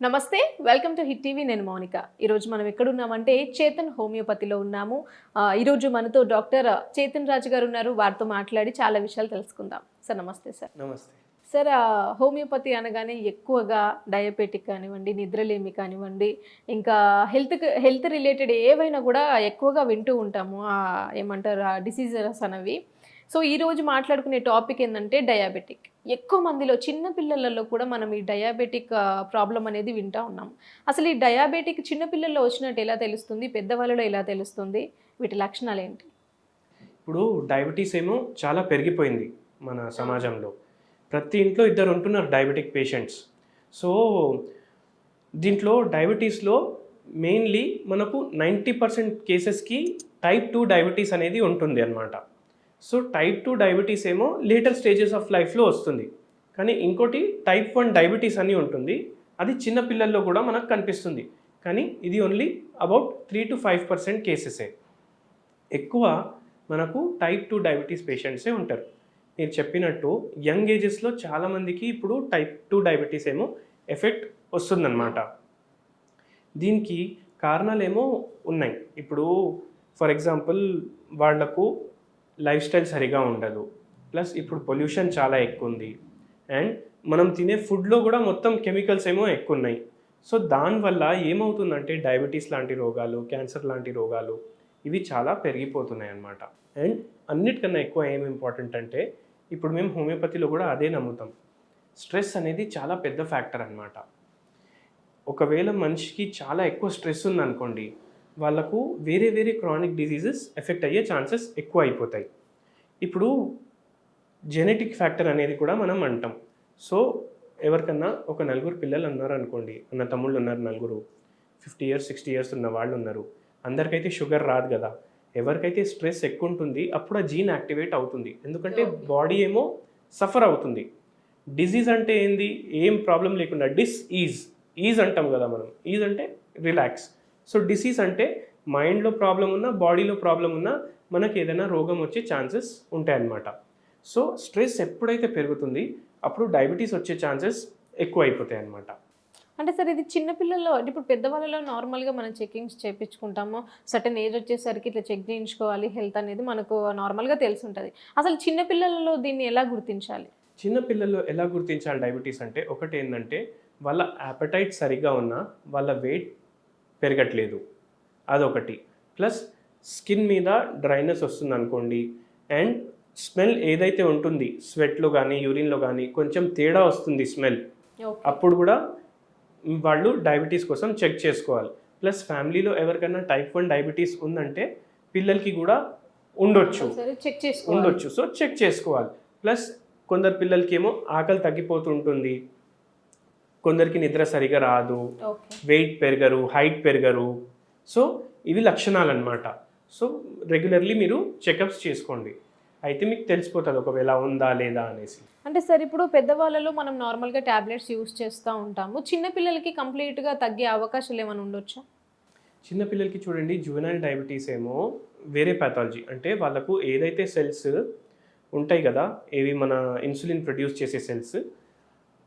నమస్తే welcome to hit TV. నేను మౌనిక. ఈరోజు మనం ఎక్కడున్నామంటే చేతన్ హోమియోపతిలో ఉన్నాము. ఈరోజు మనతో డాక్టర్ చేతన్ రాజు గారు ఉన్నారు. వారితో మాట్లాడి చాలా విషయాలు తెలుసుకుందాం. సార్ నమస్తే సార్. నమస్తే. సార్ హోమియోపతి అనగానే ఎక్కువగా డయాబెటిక్ కానివ్వండి నిద్రలేమి కానివ్వండి ఇంకా హెల్త్ హెల్త్ రిలేటెడ్ ఏవైనా కూడా ఎక్కువగా వింటూ ఉంటాము. ఏమంటారు ఆ డిసీజెస్ అనేవి. సో ఈ రోజు మాట్లాడుకునే టాపిక్ ఏంటంటే డయాబెటిక్. ఎక్కువ మందిలో చిన్న పిల్లలలో కూడా మనం ఈ డయాబెటిక్ ప్రాబ్లం అనేది వింటా ఉన్నాం. అసలు ఈ డయాబెటిక్ చిన్న పిల్లల్లో వచ్చినట్టు ఎలా తెలుస్తుంది? పెద్దవాళ్ళలో ఎలా తెలుస్తుంది? వీటి లక్షణాలు ఏంటి? ఇప్పుడు డయాబెటీస్ ఏమో చాలా పెరిగిపోయింది మన సమాజంలో. ప్రతి ఇంట్లో ఇద్దరు ఉంటున్నారు డయాబెటిక్ పేషెంట్స్. సో దీంట్లో డయాబెటీస్లో మెయిన్లీ మనకు నైంటీ పర్సెంట్ కేసెస్కి టైప్ టూ డయాబెటీస్ అనేది ఉంటుంది అనమాట సో టైప్ టూ డయాబెటీస్ ఏమో లేటర్ స్టేజెస్ ఆఫ్ లైఫ్లో వస్తుంది. కానీ ఇంకోటి టైప్ వన్ డయాబెటీస్ అని ఉంటుంది. అది చిన్న పిల్లల్లో కూడా మనకు కనిపిస్తుంది. కానీ ఇది only about three to five percent కేసెసే ఎక్కువ మనకు టైప్ టూ డయాబెటీస్ పేషెంట్సే ఉంటారు. మీరు చెప్పినట్టు యంగ్ ఏజెస్లో చాలామందికి ఇప్పుడు టైప్ టూ డయాబెటీస్ ఏమో ఎఫెక్ట్ వస్తుందన్నమాట. దీనికి కారణాలేమో ఉన్నాయి. ఇప్పుడు ఫర్ ఎగ్జాంపుల్ వాళ్ళకు లైఫ్ స్టైల్ సరిగా ఉండదు. ప్లస్ ఇప్పుడు పొల్యూషన్ చాలా ఎక్కువ ఉంది అండ్ మనం తినే ఫుడ్లో కూడా మొత్తం కెమికల్స్ ఏమో ఎక్కువ ఉన్నాయి సో దానివల్ల ఏమవుతుందంటే డయాబెటీస్ లాంటి రోగాలు క్యాన్సర్ లాంటి రోగాలు ఇవి చాలా పెరిగిపోతున్నాయి అన్నమాట. అండ్ అన్నిటికన్నా ఎక్కువ ఏం ఇంపార్టెంట్ అంటే ఇప్పుడు మేము హోమియోపతిలో కూడా అదే నమ్ముతాం. స్ట్రెస్ అనేది చాలా పెద్ద ఫ్యాక్టర్ అన్నమాట. ఒకవేళ మనిషికి చాలా ఎక్కువ స్ట్రెస్ ఉందనుకోండి వాళ్ళకు వేరే వేరే క్రానిక్ డిసీజెస్ ఎఫెక్ట్ అయ్యే ఛాన్సెస్ ఎక్కువ అయిపోతాయి. ఇప్పుడు జెనెటిక్ ఫ్యాక్టర్ అనేది కూడా మనం అంటాం. సో ఎవరికన్నా ఒక నలుగురు పిల్లలు ఉన్నారు అనుకోండి అన్న తమ్ముళ్ళు ఉన్నారు నలుగురు ఫిఫ్టీ ఇయర్స్ సిక్స్టీ ఇయర్స్ ఉన్న వాళ్ళు ఉన్నారు అందరికైతే షుగర్ రాదు కదా. ఎవరికైతే స్ట్రెస్ ఎక్కువ ఉంటుంది అప్పుడు ఆ జీన్ యాక్టివేట్ అవుతుంది. ఎందుకంటే బాడీ ఏమో సఫర్ అవుతుంది. డిజీజ్ అంటే ఏంది? ఏం ప్రాబ్లం లేకుండా డిస్ ఈజ్ ఈజ్ అంటాం కదా మనం. ఈజ్ అంటే రిలాక్స్ సో డిసీజ్ అంటే మైండ్లో ప్రాబ్లం ఉన్నా బాడీలో ప్రాబ్లం ఉన్నా మనకి ఏదైనా రోగం వచ్చే ఛాన్సెస్ ఉంటాయన్నమాట. సో స్ట్రెస్ ఎప్పుడైతే పెరుగుతుంది అప్పుడు డయాబెటీస్ వచ్చే ఛాన్సెస్ ఎక్కువ అయిపోతాయి అన్నమాట అంటే సార్ ఇది చిన్న పిల్లల్లో అంటే ఇప్పుడు పెద్దవాళ్ళలో నార్మల్గా మనం చెకింగ్స్ చేయించుకుంటాము సర్టన్ ఏజ్ వచ్చేసరికి ఇట్లా చెక్ చేయించుకోవాలి హెల్త్ అనేది మనకు నార్మల్గా తెలిసి ఉంటుంది అసలు చిన్న పిల్లలలో దీన్ని ఎలా గుర్తించాలి? చిన్న పిల్లల్లో ఎలా గుర్తించాలి డయాబెటీస్ అంటే ఒకటి ఏంటంటే వాళ్ళ యాపటైట్ సరిగ్గా ఉన్నా వాళ్ళ వెయిట్ పెరగట్లేదు. అదొకటి. ప్లస్ స్కిన్ మీద డ్రైనెస్ వస్తుంది అనుకోండి అండ్ స్మెల్ ఏదైతే ఉంటుంది స్వెట్లో కానీ యూరిన్లో కానీ కొంచెం తేడా వస్తుంది స్మెల్. అప్పుడు కూడా వాళ్ళు డయాబెటీస్ కోసం చెక్ చేసుకోవాలి. ప్లస్ ఫ్యామిలీలో ఎవరికైనా టైప్ వన్ డయాబెటీస్ ఉందంటే పిల్లలకి కూడా ఉండొచ్చు. చెక్ ఉండొచ్చు. సో చెక్ చేసుకోవాలి. ప్లస్ కొందరు పిల్లలకి ఏమో ఆకలి తగ్గిపోతుంటుంది. కొందరికి నిద్ర సరిగా రాదు వెయిట్ పెరగరు హైట్ పెరగరు. సో ఇవి లక్షణాలు అనమాట సో రెగ్యులర్లీ మీరు చెకప్స్ చేసుకోండి. అయితే మీకు తెలిసిపోతుంది ఒకవేళ ఉందా లేదా అనేసి. అంటే సార్ ఇప్పుడు పెద్దవాళ్ళలో మనం నార్మల్గా ట్యాబ్లెట్స్ యూస్ చేస్తూ ఉంటాము. చిన్న పిల్లలకి కంప్లీట్గా తగ్గే అవకాశాలు ఏమైనా ఉండొచ్చా? చిన్న పిల్లలకి చూడండి జువెనైల్ డయాబెటీస్ ఏమో వేరే పాథాలజీ అంటే వాళ్ళకు ఏదైతే సెల్స్ ఉంటాయి కదా ఏవి మన ఇన్సులిన్ ప్రొడ్యూస్ చేసే సెల్స్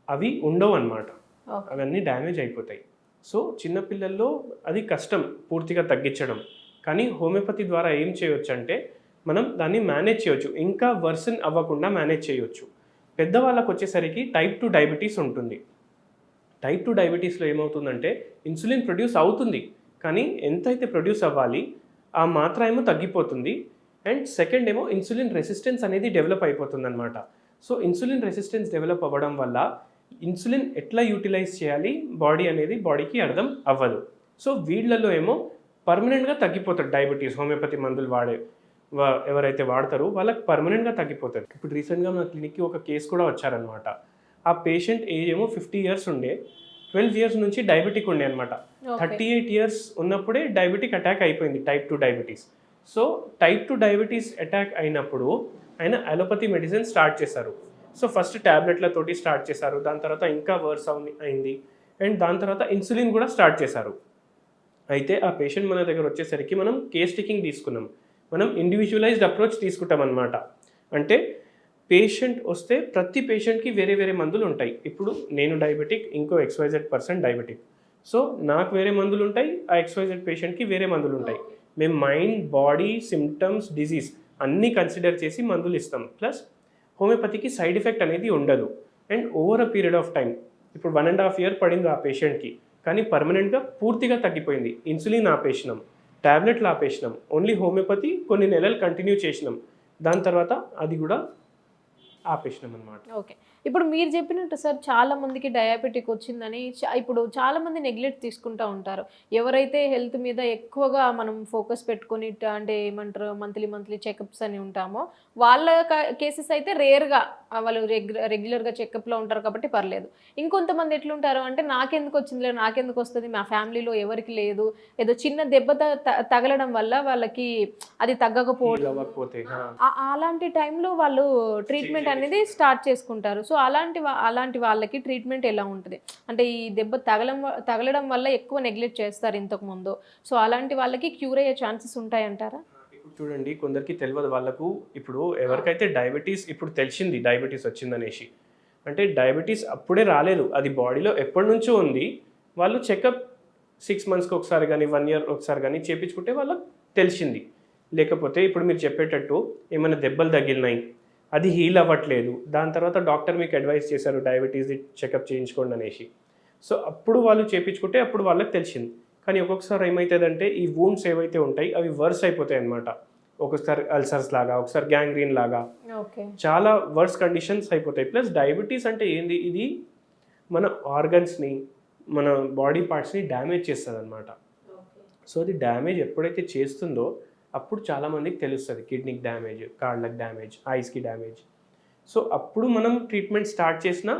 అవి ఉండవు అన్నమాట అవన్నీ డ్యామేజ్ అయిపోతాయి. సో చిన్నపిల్లల్లో అది కష్టం పూర్తిగా తగ్గించడం. కానీ హోమియోపతి ద్వారా ఏం చేయొచ్చు అంటే మనం దాన్ని మేనేజ్ చేయొచ్చు. ఇంకా వర్సన్ అవ్వకుండా మేనేజ్ చేయొచ్చు. పెద్దవాళ్ళకు వచ్చేసరికి టైప్ టూ డయాబెటీస్ ఉంటుంది. టైప్ టూ డయాబెటీస్లో ఏమవుతుందంటే ఇన్సులిన్ ప్రొడ్యూస్ అవుతుంది. కానీ ఎంతైతే ప్రొడ్యూస్ అవ్వాలి ఆ మాత్ర ఏమో తగ్గిపోతుంది. అండ్ సెకండ్ ఏమో ఇన్సులిన్ రెసిస్టెన్స్ అనేది డెవలప్ అయిపోతుంది అనమాట సో ఇన్సులిన్ రెసిస్టెన్స్ డెవలప్ అవ్వడం వల్ల ఇన్సులిన్ ఎట్లా యూటిలైజ్ చేయాలి? బాడీ అనేది బాడీకి అర్థం అవ్వదు. సో వీళ్ళల్లో ఏమో పర్మనెంట్గా తగ్గిపోతుంది డయాబెటీస్ హోమియోపతి మందులు వాడే ఎవరైతే వాడతారో వాళ్ళకి పర్మనెంట్గా తగ్గిపోతుంది ఇప్పుడు రీసెంట్గా మన క్లినిక్కి ఒక కేసు కూడా వచ్చారనమాట ఆ పేషెంట్ ఏజ్ ఏమో ఫిఫ్టీ ఇయర్స్ ఉండే. ట్వెల్వ్ ఇయర్స్ నుంచి డయాబెటిక్ ఉండే అనమాట థర్టీ ఎయిట్ ఇయర్స్ ఉన్నప్పుడే డయాబెటిక్ అటాక్ అయిపోయింది type two diabetes. So type two diabetes attack అయినప్పుడు ఆయన అలోపతి మెడిసిన్ స్టార్ట్ చేశారు. సో ఫస్ట్ ట్యాబ్లెట్లతోటి స్టార్ట్ చేశారు. దాని తర్వాత ఇంకా వర్స్ అయింది. అండ్ దాని తర్వాత ఇన్సులిన్ కూడా స్టార్ట్ చేశారు. అయితే ఆ పేషెంట్ మన దగ్గర వచ్చేసరికి మనం కేస్ టేకింగ్ తీసుకున్నాం. మనం ఇండివిజువలైజ్డ్ అప్రోచ్ తీసుకుంటాం అనమాట అంటే పేషెంట్ వస్తే ప్రతి పేషెంట్కి వేరే వేరే మందులు ఉంటాయి. ఇప్పుడు నేను డయాబెటిక్ ఇంకో ఎక్స్వైజెడ్ పర్సన్ డయాబెటిక్ సో నాకు వేరే మందులు ఉంటాయి ఆ ఎక్స్వైజెడ్ పేషెంట్కి వేరే మందులు ఉంటాయి. మేము మైండ్ బాడీ సిమ్టమ్స్ డిజీజ్ అన్నీ కన్సిడర్ చేసి మందులు ఇస్తాం. ప్లస్ హోమియోపతికి సైడ్ ఎఫెక్ట్ అనేది ఉండదు. And over a period of time ఇప్పుడు వన్ అండ్ హాఫ్ ఇయర్ పడింది ఆ పేషెంట్కి కానీ పర్మనెంట్గా పూర్తిగా తగ్గిపోయింది. ఇన్సులిన్ ఆపేసినాం టాబ్లెట్లు ఆపేసినాం ఓన్లీ హోమియోపతి కొన్ని నెలలు కంటిన్యూ చేసినాం. దాని తర్వాత అది కూడా ఆపేసినాం అనమాట ఓకే. ఇప్పుడు మీరు చెప్పినట్టు సార్ చాలా మందికి డయాబెటిక్ వచ్చిందని ఇప్పుడు చాలా మంది నెగ్లెక్ట్ తీసుకుంటూ ఉంటారు. ఎవరైతే హెల్త్ మీద ఎక్కువగా మనం ఫోకస్ పెట్టుకొని అంటే ఏమంటారు మంత్లీ మంత్లీ చెకప్స్ అని ఉంటామో వాళ్ళ కేసెస్ అయితే రేర్గా వాళ్ళు రెగ్యులర్ రెగ్యులర్గా చెకప్లో ఉంటారు కాబట్టి పర్లేదు. ఇంకొంతమంది ఎట్లుంటారు అంటే నాకెందుకు వచ్చిందిలే నాకెందుకు వస్తుంది మా ఫ్యామిలీలో ఎవరికి లేదు. ఏదో చిన్న దెబ్బ తగలడం వల్ల వాళ్ళకి అది తగ్గకపోవడం. అలాంటి టైంలో వాళ్ళు ట్రీట్మెంట్ అనేది స్టార్ట్ చేసుకుంటారు. సో అలాంటి వా- అలాంటి వాళ్ళకి ట్రీట్మెంట్ ఎలా ఉంటుంది? అంటే ఈ దెబ్బ తగలం తగలడం వల్ల ఎక్కువ నెగ్లెక్ట్ చేస్తారు ఇంతకు ముందు. సో అలాంటి వాళ్ళకి క్యూర్ అయ్యే ఛాన్సెస్ ఉంటాయంటారా? చూడండి కొందరికి తెలియదు వాళ్ళకు ఇప్పుడు ఎవరికైతే డయాబెటీస్ ఇప్పుడు తెలిసింది డయాబెటీస్ వచ్చిందనేసి. అంటే డయాబెటీస్ అప్పుడే రాలేదు. అది బాడీలో ఎప్పటి నుంచో ఉంది. వాళ్ళు చెకప్ సిక్స్ మంత్స్కి ఒకసారి కానీ వన్ ఇయర్ ఒకసారి కానీ చేపించుకుంటే వాళ్ళకి తెలిసింది. లేకపోతే ఇప్పుడు మీరు చెప్పేటట్టు ఏమైనా దెబ్బలు తగిలినాయి అది హీల్ అవ్వట్లేదు. దాని తర్వాత డాక్టర్ మీకు అడ్వైస్ చేశారు డయాబెటీస్ చెకప్ చేయించుకోండి అనేసి. సో అప్పుడు వాళ్ళు చేపించుకుంటే అప్పుడు వాళ్ళకి తెలిసింది. కానీ ఒక్కొక్కసారి ఏమవుతుందంటే ఈ వూండ్స్ ఏవైతే ఉంటాయి అవి వర్స్ అయిపోతాయి అన్నమాట. ఒక్కొక్కసారి అల్సర్స్ లాగా ఒకసారి గ్యాంగ్రీన్ లాగా. ఓకే. చాలా వర్స్ కండిషన్స్ అయిపోతాయి. ప్లస్ డయాబెటీస్ అంటే ఏంది? ఇది మన ఆర్గన్స్ని మన బాడీ పార్ట్స్ని డ్యామేజ్ చేస్తుంది అనమాట సో అది డ్యామేజ్ ఎప్పుడైతే చేస్తుందో అప్పుడు చాలామందికి తెలుస్తుంది కిడ్నీకి డ్యామేజ్ కాళ్ళకి డ్యామేజ్ ఐస్కి డ్యామేజ్. సో అప్పుడు మనం ట్రీట్మెంట్ స్టార్ట్ చేసినా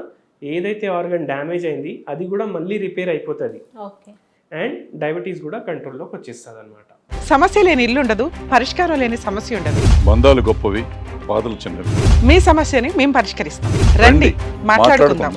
ఏదైతే ఆర్గన్ డ్యామేజ్ అయింది అది కూడా మళ్ళీ రిపేర్ అయిపోతుంది. ఓకే. అండ్ డయాబెటీస్ కూడా కంట్రోల్లోకి వచ్చేస్తుంది అనమాట సమస్య లేని ఇల్లు ఉండదు పరిష్కారం లేని సమస్య ఉండదు. బంధాలు గొప్పవి బాధలు చిన్నవి. మీ సమస్యని మేము పరిష్కరిస్తాం. రండి మాట్లాడుకుందాం.